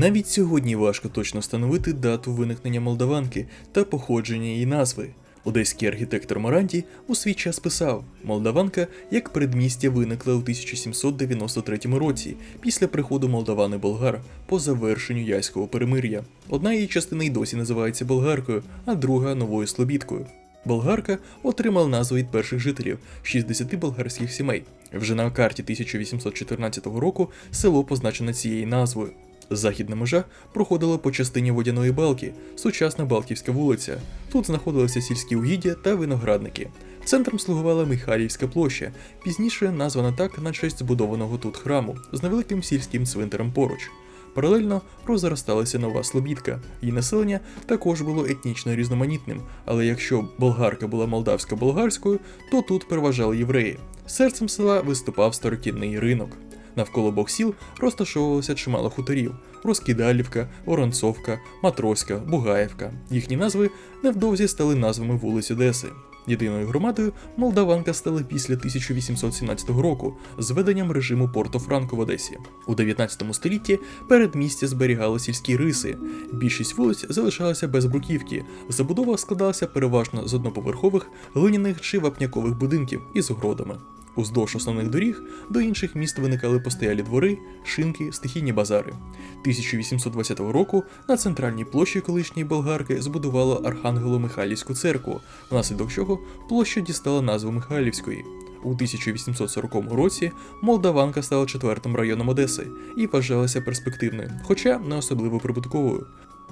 Навіть сьогодні важко точно встановити дату виникнення Молдаванки та походження її назви. Одеський архітектор Маранті у свій час писав: Молдаванка як передмістя виникла у 1793 році після приходу молдавани болгар по завершенню яського перемир'я. Одна її частина й досі називається болгаркою, а друга новою слобідкою. Болгарка отримала назву від перших жителів 60 болгарських сімей. Вже на карті 1814 року село позначено цією назвою. Західна межа проходила по частині водяної балки, сучасна Балківська вулиця. Тут знаходилися сільські угіддя та виноградники. Центром слугувала Михайлівська площа, пізніше названа так на честь збудованого тут храму з невеликим сільським цвинтарем поруч. Паралельно розросталася нова Слобідка. Її населення також було етнічно різноманітним, але якщо болгарка була молдавсько-болгарською, то тут переважали євреї. Серцем села виступав старокінний ринок. Навколо обох сіл розташовувалося чимало хуторів: Розкидалівка, Воронцовка, Матроська, Бугаївка. Їхні назви невдовзі стали назвами вулиць Одеси. Єдиною громадою Молдаванка стала після 1817 року з введенням режиму Порто-Франко в Одесі. У 19 столітті передмістя зберігало сільські риси. Більшість вулиць залишалася без бруківки. Забудова складалася переважно з одноповерхових, глиняних чи вапнякових будинків із огородами. Уздовж основних доріг до інших міст виникали постоялі двори, шинки, стихійні базари. 1820 року на центральній площі колишньої болгарки збудувало Архангело-Михайлівську церкву, внаслідок чого площа дістала назву Михайлівської. У 1840 році Молдаванка стала четвертим районом Одеси і вважалася перспективною, хоча не особливо прибутковою.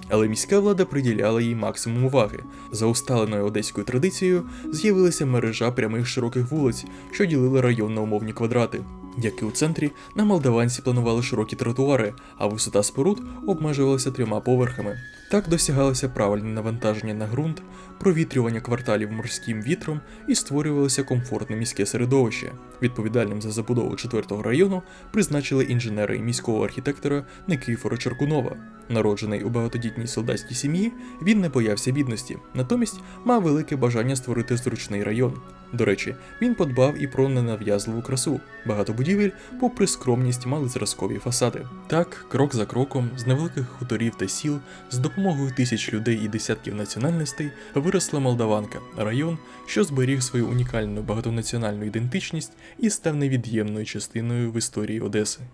Але міська влада приділяла їй максимум уваги. За усталеною одеською традицією з'явилася мережа прямих широких вулиць, що ділили район на умовні квадрати. Як і у центрі, на молдаванці планували широкі тротуари, а висота споруд обмежувалася трьома поверхами. Так досягалося правильне навантаження на ґрунт, провітрювання кварталів морським вітром і створювалося комфортне міське середовище. Відповідальним за забудову 4-го району призначили інженера і міського архітектора Никифора Черкунова. Народжений у багатодітній солдатській сім'ї, він не боявся бідності, натомість мав велике бажання створити зручний район. До речі, він подбав і про ненав'язливу красу. Багато будівель, попри скромність, мали зразкові фасади. Так, крок за кроком, з невеликих хуторів та сіл, з допомогою тисяч людей і десятків національностей виросла Молдаванка, район, що зберіг свою унікальну багатонаціональну ідентичність і став невід'ємною частиною в історії Одеси.